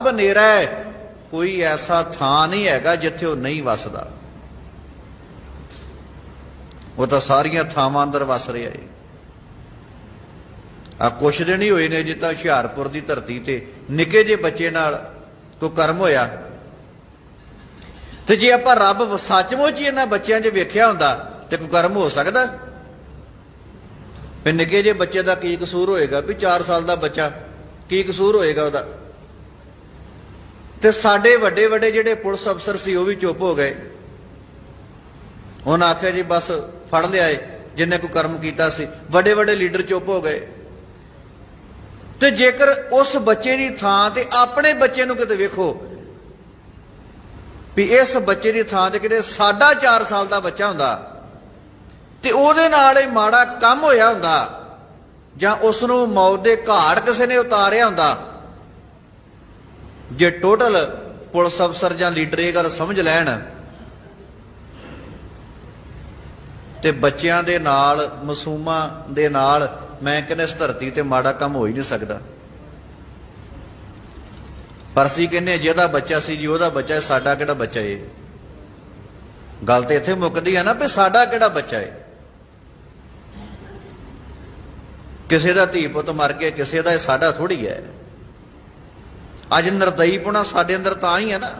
ਹਨੇਰਾ ਹੈ। ਕੋਈ ਐਸਾ ਥਾਂ ਨਹੀਂ ਹੈਗਾ ਜਿੱਥੇ ਉਹ ਨਹੀਂ ਵਸਦਾ। ਉਹ ਤਾਂ ਸਾਰੀਆਂ ਥਾਵਾਂ ਅੰਦਰ ਵਸ ਰਿਹਾ ਹੈ ਆ ਕੁਛ ਦਿਨ ਹੀ ਹੋਏ ਨੇ ਜਿੱਦਾਂ ਹੁਸ਼ਿਆਰਪੁਰ ਦੀ ਧਰਤੀ ਤੇ ਨਿੱਕੇ ਜਿਹੇ ਬੱਚੇ ਨਾਲ ਕੋਈ ਕਰਮ ਹੋਇਆ। ਤੇ ਜੇ ਆਪਾਂ ਰੱਬ ਸੱਚਮੁੱਚ ਹੀ ਇਹਨਾਂ ਬੱਚਿਆਂ 'ਚ ਵੇਖਿਆ ਹੁੰਦਾ ਤੇ ਕੋਈ ਕਰਮ ਹੋ ਸਕਦਾ? ਵੀ ਨਿੱਕੇ ਜਿਹੇ ਬੱਚੇ ਦਾ ਕੀ ਕਸੂਰ ਹੋਏਗਾ ਵੀ 4 ਸਾਲ ਦਾ ਬੱਚਾ ਕੀ ਕਸੂਰ ਹੋਏਗਾ ਉਹਦਾ? ਤੇ ਸਾਡੇ ਵੱਡੇ ਵੱਡੇ ਜਿਹੜੇ ਪੁਲਿਸ ਅਫਸਰ ਸੀ, ਉਹ ਵੀ ਚੁੱਪ ਹੋ ਗਏ। ਉਹਨਾਂ ਆਖਿਆ ਜੀ, ਬਸ ਫੜ ਲਿਆ ਏ, ਜਿੰਨੇ ਕੋਈ ਕਰਮ ਕੀਤਾ ਸੀ। ਵੱਡੇ ਵੱਡੇ ਲੀਡਰ ਚੁੱਪ ਹੋ ਗਏ। ਤੇ ਜੇਕਰ ਉਸ ਬੱਚੇ ਦੀ ਥਾਂ ਤੇ ਆਪਣੇ ਬੱਚੇ ਨੂੰ ਕਿਤੇ ਵੇਖੋ, ਵੀ ਇਸ ਬੱਚੇ ਦੀ ਥਾਂ ਤੇ ਕਿਤੇ ਸਾਡਾ 4 ਸਾਲ ਦਾ ਬੱਚਾ ਹੁੰਦਾ, ਤੇ ਉਹਦੇ ਨਾਲ ਇਹ ਮਾੜਾ ਕੰਮ ਹੋਇਆ ਹੁੰਦਾ, ਜਾਂ ਉਸ ਨੂੰ ਮੌਤ ਦੇ ਘਾੜ ਕਿਸੇ ਨੇ ਉਤਾਰਿਆ ਹੁੰਦਾ ਜੇ ਟੋਟਲ ਪੁਲਿਸ ਅਫਸਰ ਜਾਂ ਲੀਡਰ ਇਹ ਗੱਲ ਸਮਝ ਲੈਣ ਤੇ ਬੱਚਿਆਂ ਦੇ ਨਾਲ, ਮਾਸੂਮਾਂ ਦੇ ਨਾਲ, ਮੈਂ ਕਹਿੰਦਾ ਇਸ ਧਰਤੀ ਤੇ ਮਾੜਾ ਕੰਮ ਹੋ ਹੀ ਨਹੀਂ ਸਕਦਾ। ਪਰ ਅਸੀਂ ਕਹਿੰਦੇ ਜਿਹਦਾ ਬੱਚਾ ਸੀ ਜੀ, ਉਹਦਾ ਬੱਚਾ ਸਾਡਾ ਕਿਹੜਾ ਬੱਚਾ ਏ? ਗੱਲ ਤੇ ਇੱਥੇ ਮੁੱਕਦੀ ਹੈ ਨਾ ਵੀ ਸਾਡਾ ਕਿਹੜਾ ਬੱਚਾ ਏ? ਕਿਸੇ ਦਾ ਧੀ ਪੁੱਤ ਮਰ ਗਿਆ, ਕਿਸੇ ਦਾ ਇਹ ਸਾਡਾ ਥੋੜੀ ਹੈ। ਅੱਜ ਨਰਦਈਪੁਣਾ ਸਾਡੇ ਅੰਦਰ ਤਾਂ ਹੀ ਹੈ ਨਾ।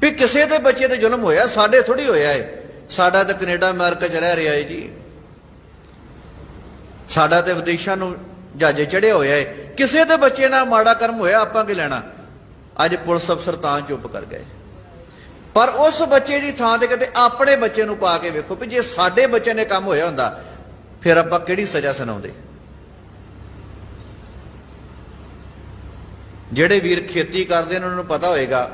ਵੀ ਕਿਸੇ ਦੇ ਬੱਚੇ ਤੇ ਜ਼ੁਲਮ ਹੋਇਆ, ਸਾਡੇ ਥੋੜੀ ਹੋਇਆ ਏ। ਸਾਡਾ ਤਾਂ ਕੈਨੇਡਾ, ਅਮਰੀਕਾ ਚ ਰਹਿ ਰਿਹਾ ਏ ਜੀ। ਸਾਡਾ ਤੇ ਵਿਦੇਸ਼ਾਂ ਨੂੰ ਜਹਾਜ਼ੇ ਚੜਿਆ ਹੋਇਆ ਏ। ਕਿਸੇ ਦੇ ਬੱਚੇ ਨਾਲ ਮਾੜਾ ਕਰਮ ਹੋਇਆ, ਆਪਾਂ ਕੀ ਲੈਣਾ? ਅੱਜ ਪੁਲਿਸ ਅਫਸਰ ਤਾਂ ਚੁੱਪ ਕਰ ਗਏ। ਪਰ ਉਸ ਬੱਚੇ ਦੀ ਥਾਂ ਤੇ ਕਿਤੇ ਆਪਣੇ ਬੱਚੇ ਨੂੰ ਪਾ ਕੇ ਵੇਖੋ ਵੀ ਜੇ ਸਾਡੇ ਬੱਚੇ ਨੇ ਕੰਮ ਹੋਇਆ ਹੁੰਦਾ, ਫਿਰ ਆਪਾਂ ਕਿਹੜੀ ਸਜ਼ਾ ਸੁਣਾਉਂਦੇ? ਜਿਹੜੇ ਵੀਰ ਖੇਤੀ ਕਰਦੇ ਨੇ, ਉਹਨਾਂ ਨੂੰ ਪਤਾ ਹੋਏਗਾ।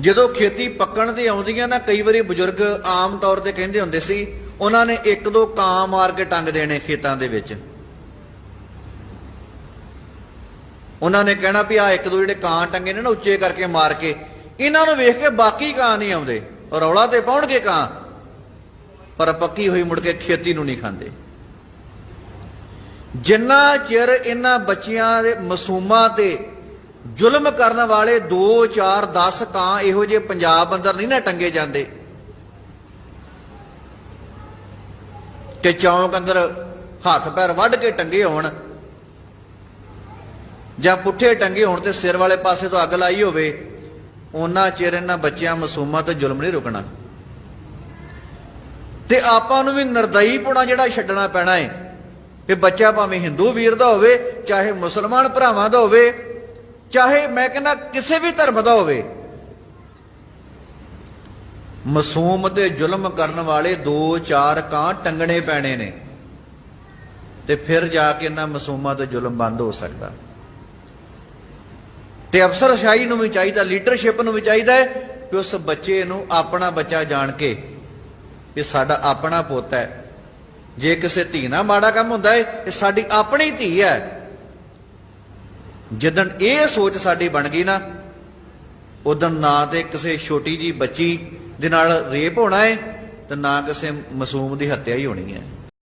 ਜਦੋਂ ਖੇਤੀ ਪੱਕਣ ਤੇ ਆਉਂਦੀਆਂ ਨਾ, ਕਈ ਵਾਰੀ ਬਜ਼ੁਰਗ ਆਮ ਤੌਰ ਤੇ ਕਹਿੰਦੇ ਹੁੰਦੇ ਸੀ, ਉਹਨਾਂ ਨੇ ਇੱਕ ਦੋ ਕਾਂ ਮਾਰ ਕੇ ਟੰਗ ਦੇਣੇ ਖੇਤਾਂ ਦੇ ਵਿੱਚ। ਉਹਨਾਂ ਨੇ ਕਹਿਣਾ ਵੀ ਆ ਇੱਕ ਦੋ ਜਿਹੜੇ ਕਾਂ ਟੰਗੇ ਨੇ ਨਾ, ਉੱਚੇ ਕਰਕੇ ਮਾਰ ਕੇ, ਇਹਨਾਂ ਨੂੰ ਵੇਖ ਕੇ ਬਾਕੀ ਕਾਂ ਨਹੀਂ ਆਉਂਦੇ। ਰੌਲਾ ਤੇ ਪਾਉਣਗੇ ਕਾਂ, ਪਰ ਪੱਕੀ ਹੋਈ ਮੁੜ ਕੇ ਖੇਤੀ ਨੂੰ ਨਹੀਂ ਖਾਂਦੇ। ਜਿੰਨਾ ਚਿਰ ਇਹਨਾਂ ਬੱਚਿਆਂ ਦੇ ਮਾਸੂਮਾਂ ਤੇ ਜ਼ੁਲਮ ਕਰਨ ਵਾਲੇ 2 4 10 ਕਾਂ ਇਹੋ ਜਿਹੇ ਪੰਜਾਬ ਅੰਦਰ ਨਹੀਂ ਨਾ ਟੰਗੇ ਜਾਂਦੇ। ਕਿ ਚੌਂਕ ਅੰਦਰ ਹੱਥ ਪੈਰ ਵੱਢ ਕੇ ਟੰਗੇ ਹੋਣ ਜਾਂ ਪੁੱਠੇ ਟੰਗੇ ਹੋਣ ਤੇ ਸਿਰ ਵਾਲੇ ਪਾਸੇ ਤੋਂ ਅੱਗ ਲਾਈ ਹੋਵੇ, ਉਹਨਾਂ ਚਿਰ ਇਹਨਾਂ ਬੱਚਿਆਂ ਮਾਸੂਮਾਂ ਤੇ ਜ਼ੁਲਮ ਨਹੀਂ ਰੁਕਣਾ। ਤੇ ਆਪਾਂ ਨੂੰ ਵੀ ਨਰਦਈਪੁਣਾ ਜਿਹੜਾ ਛੱਡਣਾ ਪੈਣਾ ਹੈ ਇਹ ਬੱਚਾ ਭਾਵੇਂ ਹਿੰਦੂ ਵੀਰ ਦਾ ਹੋਵੇ, ਚਾਹੇ ਮੁਸਲਮਾਨ ਭਰਾਵਾਂ ਦਾ ਹੋਵੇ, ਚਾਹੇ ਮੈਂ ਕਹਿੰਦਾ ਕਿਸੇ ਵੀ ਧਰਮ ਦਾ ਹੋਵੇ, ਮਾਸੂਮ ਤੇ ਜ਼ੁਲਮ ਕਰਨ ਵਾਲੇ 2-4 ਕਾਂ ਟੰਗਣੇ ਪੈਣੇ ਨੇ। ਤੇ ਫਿਰ ਜਾ ਕੇ ਇਹਨਾਂ ਮਾਸੂਮਾਂ ਤੇ ਜ਼ੁਲਮ ਬੰਦ ਹੋ ਸਕਦਾ। ਤੇ ਅਫਸਰਸ਼ਾਹੀ ਨੂੰ ਵੀ ਚਾਹੀਦਾ, ਲੀਡਰਸ਼ਿਪ ਨੂੰ ਵੀ ਚਾਹੀਦਾ ਹੈ ਕਿ ਉਸ ਬੱਚੇ ਨੂੰ ਆਪਣਾ ਬੱਚਾ ਜਾਣ ਕੇ ਇਹ ਸਾਡਾ ਆਪਣਾ ਪੁੱਤ ਹੈ। ਜੇ ਕਿਸੇ ਧੀ ਨਾਲ ਮਾੜਾ ਕੰਮ ਹੁੰਦਾ ਹੈ ਇਹ ਸਾਡੀ ਆਪਣੀ ਧੀ ਹੈ। ਜਦੋਂ ਇਹ ਸੋਚ ਸਾਡੀ ਬਣ ਗਈ ਨਾ ਉਦੋਂ ਨਾ ਤੇ ਕਿਸੇ ਛੋਟੀ ਜੀ ਬੱਚੀ ਦੇ ਨਾਲ ਰੇਪ ਹੋਣਾ ਹੈ ਤੇ ਨਾ ਕਿਸੇ ਮਾਸੂਮ ਦੀ ਹੱਤਿਆ ਹੀ ਹੋਣੀ ਹੈ।